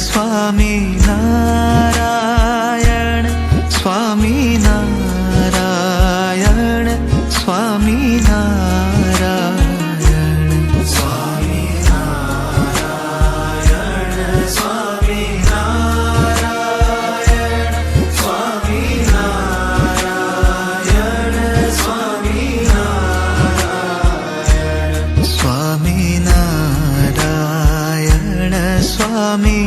സ്വാമി Narayana സ്വാമി Narayana സ്വാമി Narayana. സ്വാമി Narayana സ്വാമി Narayana സ്വാമി Narayana സ്വാമി Narayana. സ്വാമി Narayana സ്വാമി